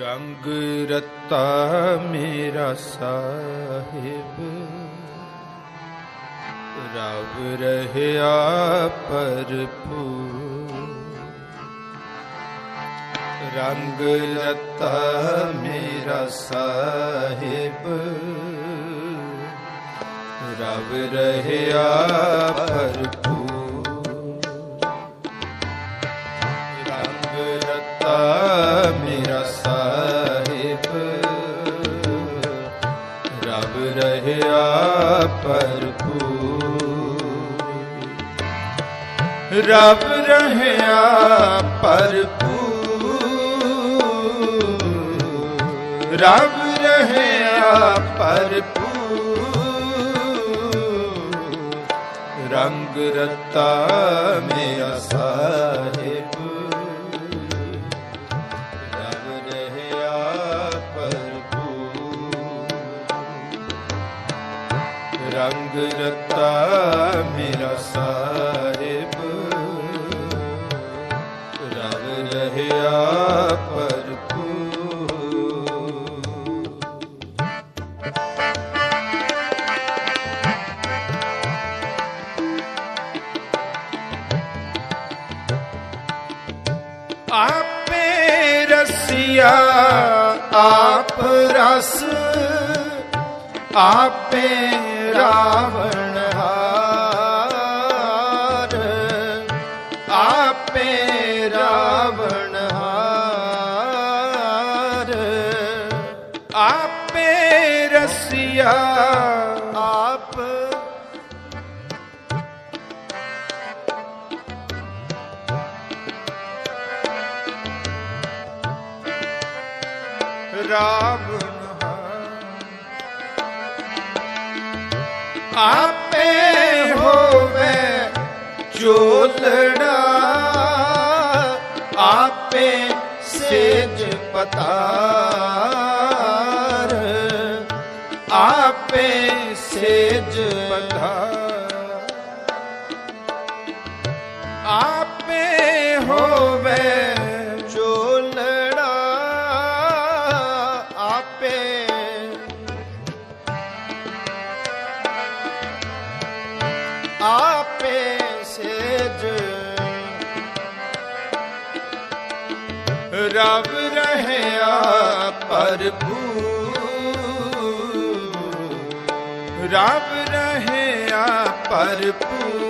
ਰੰਗ ਰਤਾ ਮੇਰਾ ਸਾਹਿਬ ਰਬ ਰਹਿਆ ਭਰਪੂਰ ਰੰਗ ਰਤਾ ਮੇਰਾ ਸਾਹਿਬ ਰਬ ਰਹਿਆ ਰਬ ਰਹਿਆ ਭਰਪੂਰ। ਰਬ ਰਹਿਆ ਭਰਪੂਰ। ਰੰਗ ਰਤਾ ਮੇ ਸਾਹਿਬ ਆਪੇ ਰਾਵਣ ਹਾਰ। ਆਪੇ ਰਾਵਣ ਹਾਰ। ਆਪੇ ਰਸਿਆ ਆਪੇ ਹੋਵੇ ਚੋਲੜਾ ਆਪੇ ਸੇਜ ਪਤਾਰ। ਆਪੇ ਸੇਜ ਪਤਾਰ। ਆਪੇ ਹੋਵੇ ਰਬ ਰਹਿਆ ਭਰਪੂਰ ਰਬ ਰਹਿਆ ਭਰਪੂਰ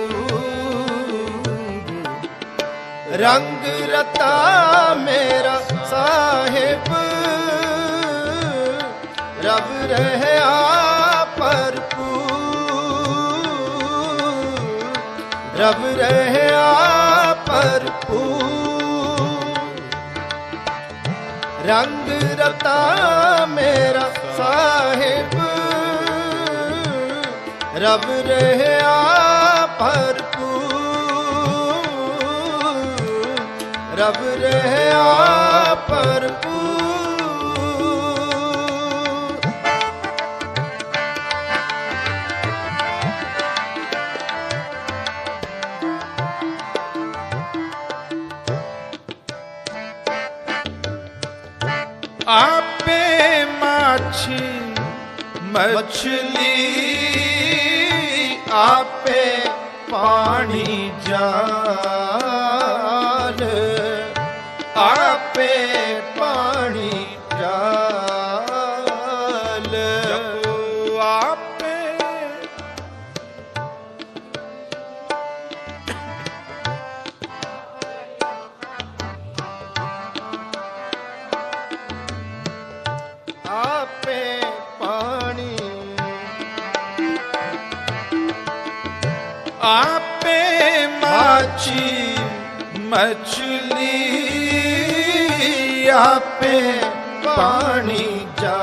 ਰੰਗ ਰਤਾ ਮੇਰਾ ਸਾਹਿਬ। ਰਬ ਰਹਿਆ ਭਰਪੂਰ ਰਬ ਰਹਿਆ ਭਰਪੂਰ ਰੰਗ ਰਤਾ ਮੇਰਾ ਸਾਹਿਬ। ਰਬ ਰਹਿਆ ਭਰਪੂਰ। ਰਬ ਰਹਿਆ ਭਰਪੂਰ। ਮਛਲੀ ਆਪੇ ਪਾਣੀ ਜਾਲ। ਆਪੇ ਮਾਛੀ ਮਛਲੀ, ਆਪੇ ਪਾਣੀ ਜਾਲ,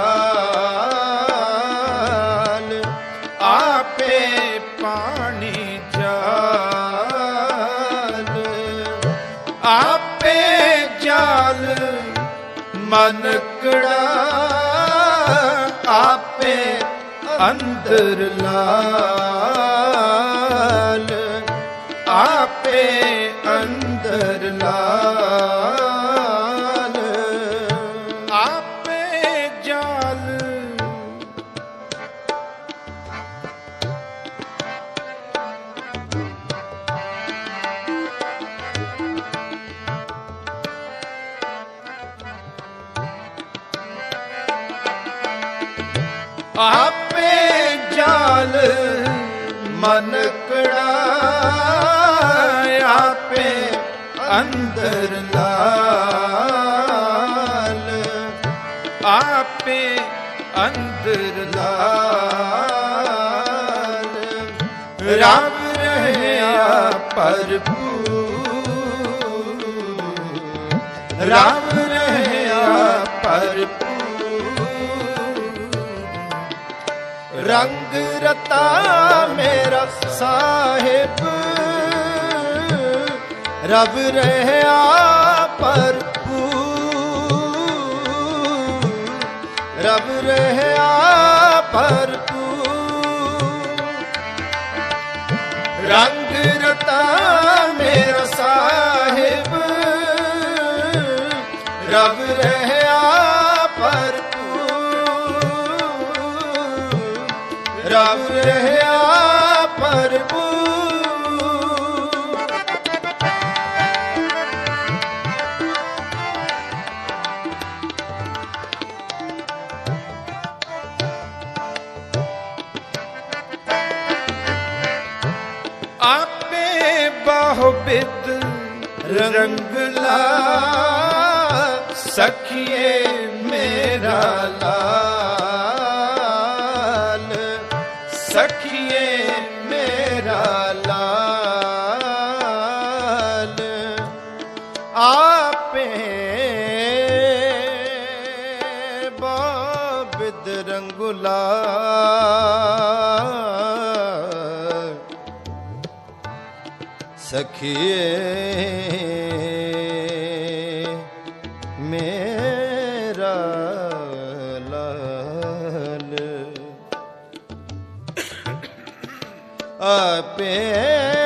ਆਪੇ ਪਾਣੀ ਜਾਲ, ਆਪੇ ਜਾਲ ਮਨਕੜਾ ਆਪੇ ਅੰਦਰ ਲਾਲ ਅੰਦਰ ਲਾਲ। ਆਪੇ ਜਾਲ। ਆਪੇ ਜਾਲ ਮਨ ਆਪੇ ਅੰਦਰ ਲਾਲ। ਆਪੇ ਅੰਦਰ ਲਾਲ। ਰੱਬ ਰਹਿਆ ਭਰਪੂਰ। ਰੱਬ ਰਹਿਆ ਭਰਪੂਰ। ਰੰਗ ਰਤਾ ਮੇਰਾ ਸਾਹਿਬ। ਰਬ ਰਹਿਆ ਭਰਪੂਰ। ਰਬ ਰਹਿਆ ਭਰਪੂਰ। ਰੰਗ ਰਤਾ ਮੇਰਾ ਸਾਹਿਬ। ਰਬ ਰਹਿਆ ਬਹੁਬਿਦ ਰੰਗਲਾ ਸਖੀਏ ਮੇਰਾ ਲਾਲ। ਸਖੀਏ ਮੇਰਾ ਲਾਲ। ਆਪੇ ਬਹੁਬਿਦ ਰੰਗਲਾ ਸਖੀਏ ਮੇਰਾ ਲਾਲ ਆਪੇ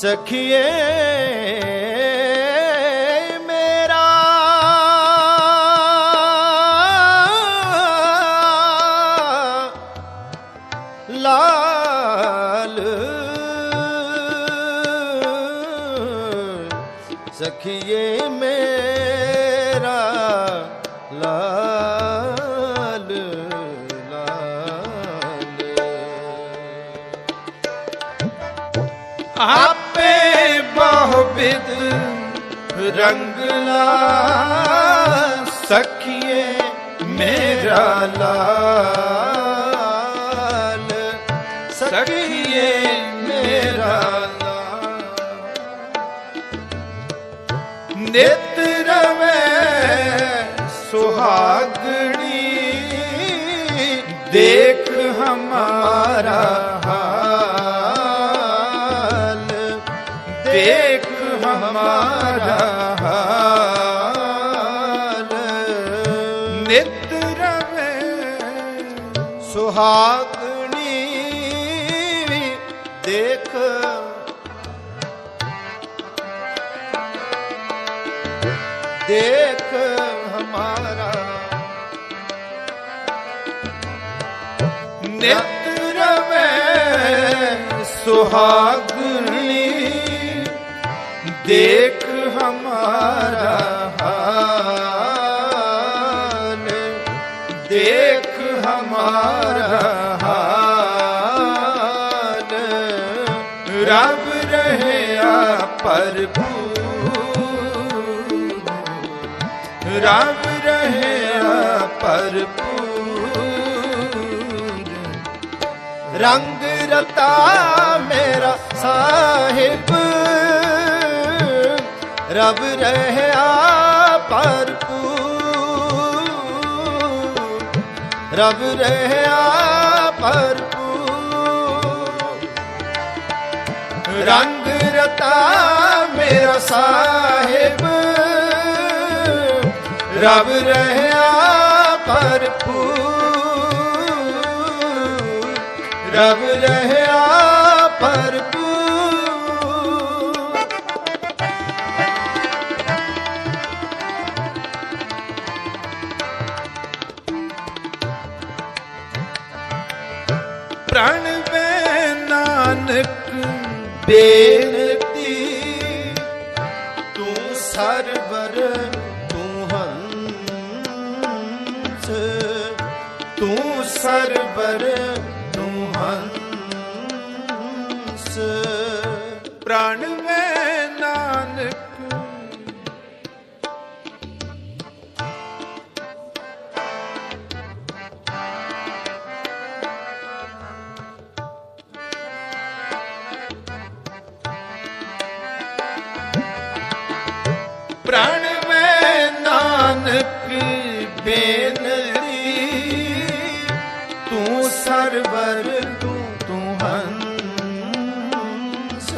ਸਖੀਏ ਮੇਰਾ ਲਾਲ ਸਖੀਏ ਸਖੀਏ ਮੇਰਾ ਲਾਲ ਸਖੀਏ ਮੇਰਾ ਲਾਲ ਨਿਤ ਰਵੇ ਸੁਹਾਗਣੀ ਦੇਖ ਹਮਾਰਾ ਹਾਲ ਦੇਖ ਹਮਾਰਾ ਹਾਲ। ਨਿਤ ਰਵੇ ਸੁਹਾਗਣੀ ਦੇਖ। ਦੇਖ ਹਮਾਰਾ। ਨਿਤ ਰਵੇ ਸੁਹਾਗਣੀ ਹਮਾਰਾ ਦੇਖ ਹਮਾਰਾ ਹਾਲ ਰੱਬ ਰਹਿਆ ਭਰਪੂਰ। ਰੱਬ ਰਹਿਆ ਭਰਪੂਰ। ਰੰਗ ਰਤਾ ਮੇਰਾ ਸਾਹਿਬ ਰਬ ਰਹਿਆ ਭਰਪੂਰ। ਰਬ ਰਹਿਆ ਭਰਪੂਰ। ਰੰਗ ਰਤਾ ਮੇਰਾ ਸਾਹਿਬ। ਰਬ ਰਹਿਆ ਭਰਪੂਰ। ਰਬ ਰਹਿਆ ਭਰਪੂਰ। ਬੇਨਤੀ ਤੂੰ ਸਰਵਰ ਤੂੰ ਹੰਸ ਤੂੰ ਸਰਵਰ ਪ੍ਰਣ ਮੈਂ ਨਾਨਕ ਬੇਨਤੀ ਤੂੰ ਸਰਵਰ, ਤੂੰ ਤੂੰ ਹੰਸ।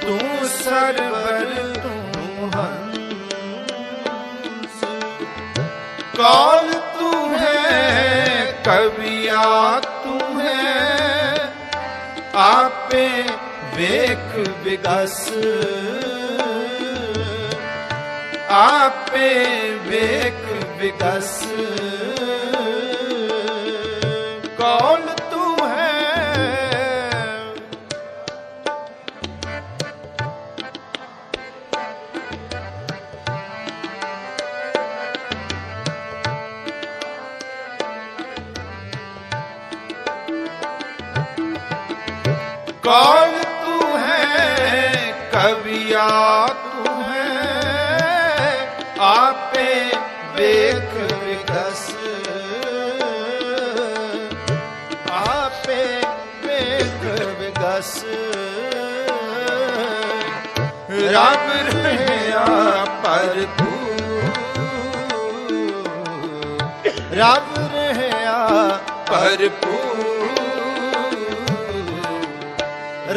ਤੂੰ ਸਰਵਰ, ਤੂੰ ਹੰਸ। ਕੌਣ ਤੂੰ ਹੈ, ਕਵਿਆ ਤੂੰ ਹੈ। ਆਪੇ ਵੇਖ ਵਿਗਸ। ਆਪੇ ਵੇਖ ਵਿਗਸ। ਕੌਣ ਤੂੰ ਹੈ? ਕੌਣ ਤੂੰ ਹੈ? ਕਵਿਆ ਵੇਖ ਵਿਕਸ ਆਪੇ ਵੇਖ ਵਿਗਸ ਰੱਬ ਰਹਿਆ ਭਰਪੂਰ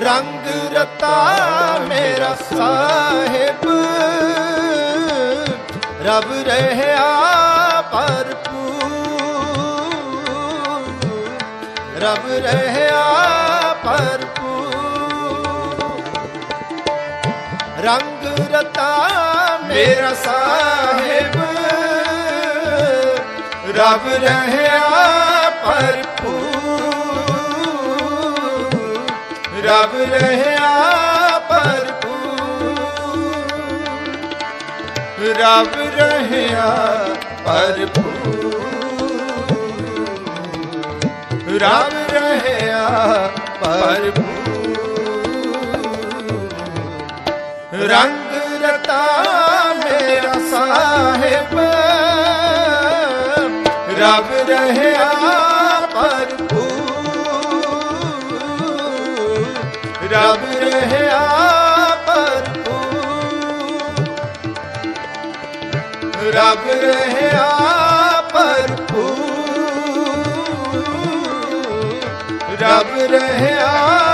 ਰੰਗ ਰਤਾ ਮੇਰਾ ਸਾਹਿਬ ਰਬ ਰਹਿਆ ਭਰਪੂਰ। ਰਬ ਰਹਿਆ ਭਰਪੂਰ। ਰੰਗ ਰਤਾ ਮੇਰਾ ਸਾਹਿਬ। ਰਬ ਰਹਿਆ ਭਰਪੂਰ। ਰਬ ਰਹਿਆ ਰਬ ਰਹਿਆ ਭਰਪੂਰ। ਰਬ ਰਹਿਆ ਭਰਪੂਰ। ਰੰਗ ਰਤਾ ਮੇਰਾ ਸਾਹਿਬ। ਰਬ ਰਹਿਆ ਰਬ ਰਹਿਆ ਭਰਪੂਰ। ਰਬ ਰਹਿਆ